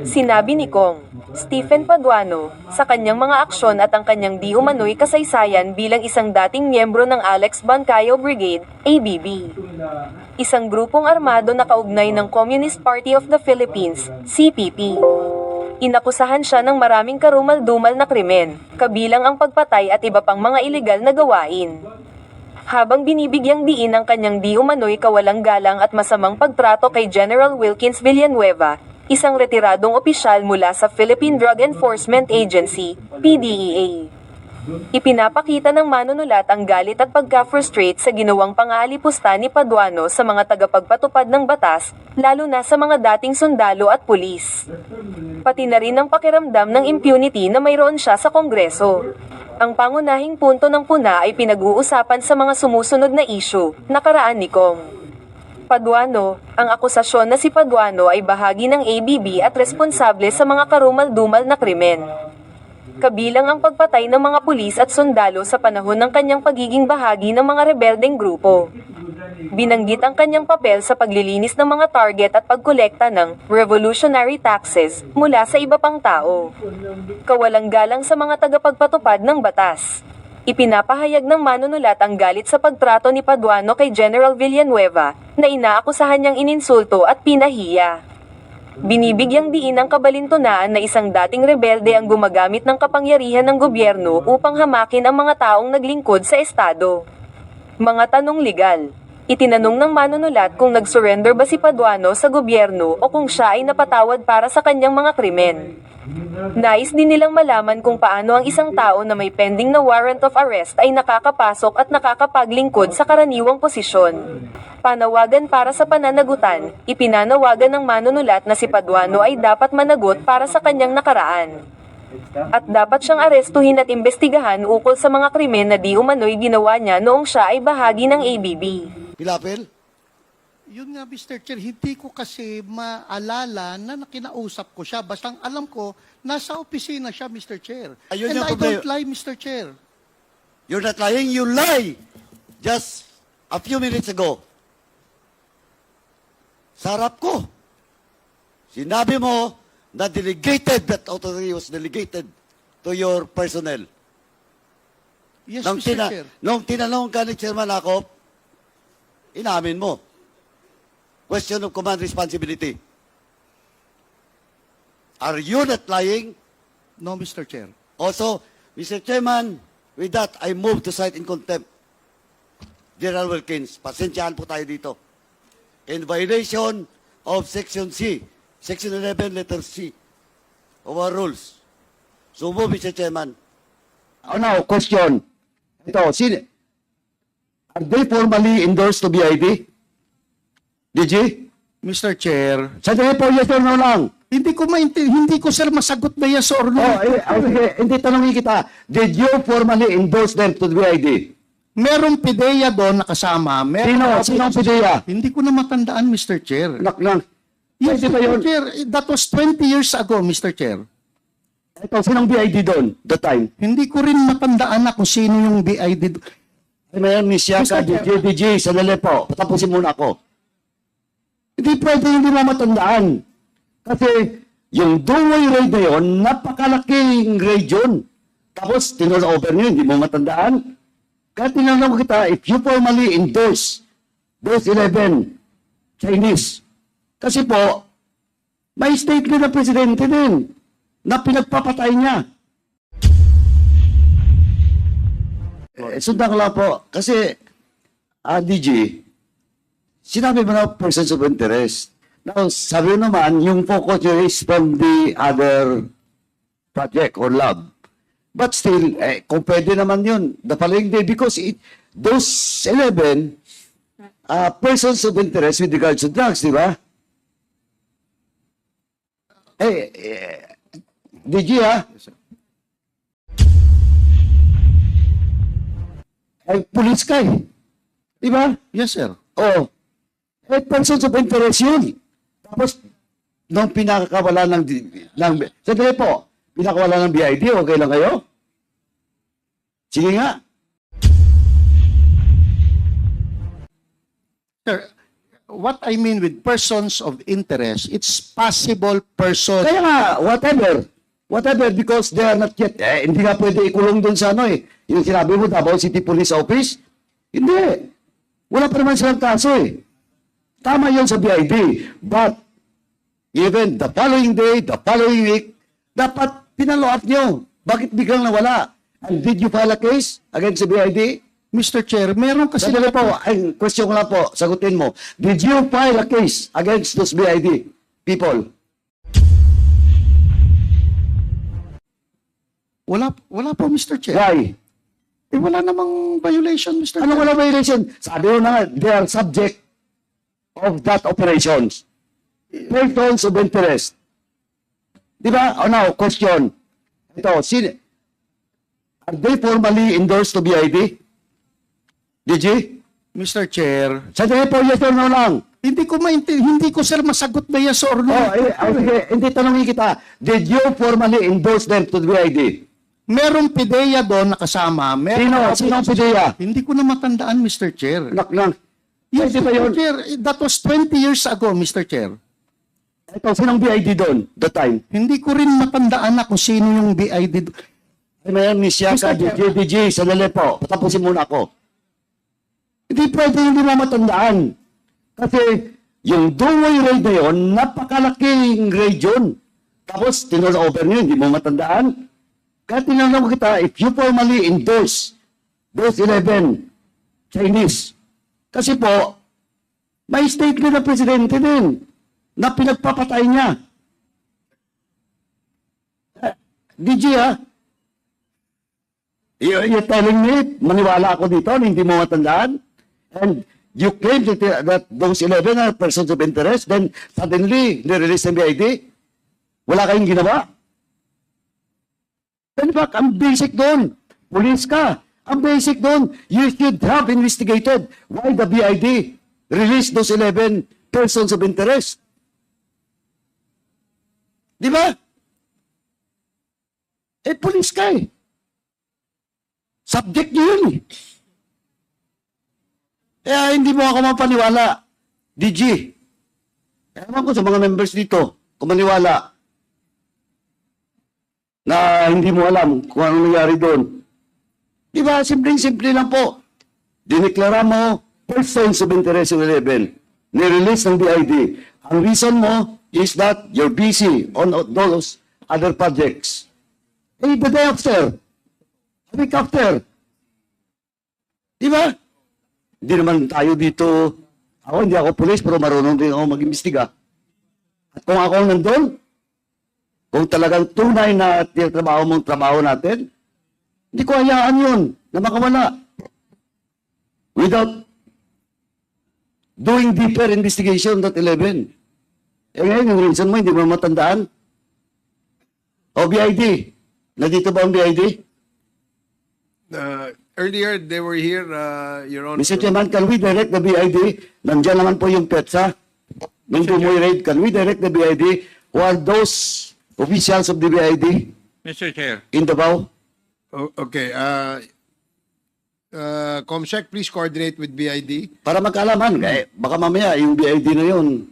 Sinabi ni Kong, Stephen Paduano, sa kanyang mga aksyon at ang kanyang di umano'y kasaysayan bilang isang dating miyembro ng Alex Bancayo Brigade, ABB. Isang grupong armado na kaugnay ng Communist Party of the Philippines, CPP. Inakusahan siya ng maraming karumal-dumal na krimen, kabilang ang pagpatay at iba pang mga ilegal na gawain. Habang binibigyang diin ang kanyang di umano'y kawalang galang at masamang pagtrato kay General Wilkins Villanueva, isang retiradong opisyal mula sa Philippine Drug Enforcement Agency, PDEA. Ipinapakita ng manunulat ang galit at pagka-frustrate sa ginawang pang-aalipusta ni Paduano sa mga tagapagpatupad ng batas, lalo na sa mga dating sundalo at pulis. Pati na rin ang pakiramdam ng impunity na mayroon siya sa Kongreso. Ang pangunahing punto ng puna ay pinag-uusapan sa mga sumusunod na issue, nakaraan ni Kong. Paduano, ang akusasyon na si Paduano ay bahagi ng ABB at responsable sa mga karumal-dumal na krimen. Kabilang ang pagpatay ng mga pulis at sundalo sa panahon ng kanyang pagiging bahagi ng mga rebeldeng grupo. Binanggit ang kanyang papel sa paglilinis ng mga target at pagkolekta ng revolutionary taxes mula sa iba pang tao. Kawalang galang sa mga tagapagpatupad ng batas. Ipinapahayag ng manunulat ang galit sa pagtrato ni Paduano kay General Villanueva na inaakusahan niyang ininsulto at pinahiya. Binibigyang diin ng kabalintunaan na isang dating rebelde ang gumagamit ng kapangyarihan ng gobyerno upang hamakin ang mga taong naglingkod sa Estado. Mga tanong legal. Itinanong ng manunulat kung nag-surrender ba si Paduano sa gobyerno o kung siya ay napatawad para sa kanyang mga krimen. Nais din nilang malaman kung paano ang isang tao na may pending na warrant of arrest ay nakakapasok at nakakapaglingkod sa karaniwang posisyon. Panawagan para sa pananagutan, ipinanawagan ng manunulat na si Paduano ay dapat managot para sa kanyang nakaraan. At dapat siyang arestuhin at imbestigahan ukol sa mga krimen na di umano'y ginawa niya noong siya ay bahagi ng ABB. Pilapil? Yun nga, Mr. Chair, hindi ko kasi maalala na nakinausap ko siya. Basta ang alam ko, nasa opisina siya, Mr. Chair. Ayun And yung I problema. don't lie, Mr. Chair. You're not lying, you lie! Just a few minutes ago. Sa harap ko. Sinabi mo na delegated, that authority was delegated to your personnel. Yes, nung, Mr. tina- Chair. nung tinanong ka ni Chairman Akop, inamin mo. Question of command responsibility. Are you not lying? No, Mr. Chair. Also, Mr. Chairman, with that, I move to cite in contempt General Wilkins. Pasensyahan po tayo dito. In violation of Section C, Section 11, letter C of our rules. So move, Mr. Chairman. Oh, now, question. Ito, sin are they formally endorsed to BID? Did you? Mr. Chair, Sandali po, yes or no lang. hindi ko maintindihan, hindi ko sir masagot na yes or no. Oh, eh, sige, hindi tanongin kita. Did you formally endorse them to BID? Merong PIDEA doon nakasama. Sino? Meron Sino ang PIDEA? Hindi ko na matandaan, Mr. Chair. Nak lang. Yes, Pwede ba Mr. yun? Chair, that was 20 years ago, Mr. Chair. Ito, sinong BID doon, the time? Hindi ko rin matandaan na kung sino yung BID. do- Mayor Miss Yaka, Mr. Chair. DJ, DJ, sandali po. Patapusin muna ako. Hindi pwede hindi mo matandaan. Kasi yung na yun, napakalaking yun. Tapos, tinurnover nyo, hindi mo matandaan. Kaya tinanong kita, if you formally endorse those 11 Chinese, kasi po, may statement na presidente din na pinagpapatay niya. Eh, sundan ko lang po. Kasi, ah, DG, sinabi mo na persons of interest. Now, sabi naman, yung focus nyo is from the other project or lab. But still, eh, kung pwede naman yun, the following day, because it, those 11 uh, persons of interest with regards to drugs, di ba? Eh, eh, DG ha? Ay, police ka eh. Di ba? Yes, sir. Oh. Eh, persons of interest yun. Tapos, nung pinakawala ng, ng sandali po, pinakawala ng BID, okay lang kayo? Sige nga. Sir, what I mean with persons of interest, it's possible person. Kaya nga, whatever. Whatever, because they are not yet, eh, hindi nga pwede ikulong doon sa ano eh. Yung sinabi mo, Davao City Police Office. Hindi. Wala pa naman silang kaso eh. Tama yun sa BID. But, even the following day, the following week, dapat pinalo up nyo. Bakit biglang nawala? And did you file a case against the BID? Mr. Chair, meron kasi Sandali po, ay, question ko lang po, sagutin mo. Did you file a case against those BID people? wala wala po Mr. Chair. Why? Eh, wala namang violation Mr. Ano wala violation? Sabi mo na nga, they are subject of that operations. Persons of interest. Di ba? O now, question. Ito, sin are they formally endorsed to BID? Did you? Mr. Chair, Sandali po, yes or no lang. hindi ko mainti hindi ko sir masagot na yes or no. Oh, eh, oh, sige, hindi tanongin kita. Did you formally endorse them to the BID? Merong PIDEA doon nakasama. Sino? Meron Sino ang PIDEA? Hindi ko na matandaan, Mr. Chair. Nak lang. Yes, Pwede ba Mr. yun? Chair, that was 20 years ago, Mr. Chair. Ito, sinong BID doon, that time? Hindi ko rin matandaan na kung sino yung BID. do- Ay, Mayor Miss Yaka, Mr. Chair. DJ, DJ, sandali po. Patapusin muna ako. Hindi pwede hindi mo matandaan. Kasi yung na yun, napakalaking yun. Tapos, tinurn-over nyo, hindi mo matandaan. Kaya tinanong kita, if you formally endorse those 11 Chinese, kasi po, may statement ng presidente din na pinagpapatay niya. Eh, DJ ha, You- You're telling me, maniwala ako dito, hindi mo matandaan? And you claim that, that those 11 are persons of interest, then suddenly, nirelease ng BID? Wala kayong ginawa? In fact, ang basic doon, police ka. Ang basic doon, you should have investigated why the BID released those 11 persons of interest. Di ba? Eh, police ka eh. Subject niyo yun eh. Kaya hindi mo ako mapaniwala. DG. Ewan ko sa mga members dito, kung maniwala na hindi mo alam kung ano nangyari doon. Di ba? Simpleng-simple lang po. Dineklara mo persons of interest of 11. Nirelease ng BID. Ang reason mo is that you're busy on those other projects. Eh, the day after, a week after. Di ba? Hindi naman tayo dito, ako hindi ako pulis, pero marunong din ako mag-imbestiga. At kung ako nandun, kung talagang tunay na trabaho mong trabaho natin, hindi ko hayaan yun na makawala. Without doing deeper investigation that 11. Eh ngayon, yung reason mo, hindi mo matandaan. O BID, nandito ba ang BID? Uh, earlier, they were here, uh, Your Honor. Mr. Chairman, can we direct the BID? Nandiyan naman po yung PETSA. Nung Dumoy raid, can we direct the BID? Who are those officials of the BID Mr. Chair. in Davao? O- okay, uh, uh, Comsec, please coordinate with BID. Para magkaalaman, eh, baka mamaya yung BID na yun,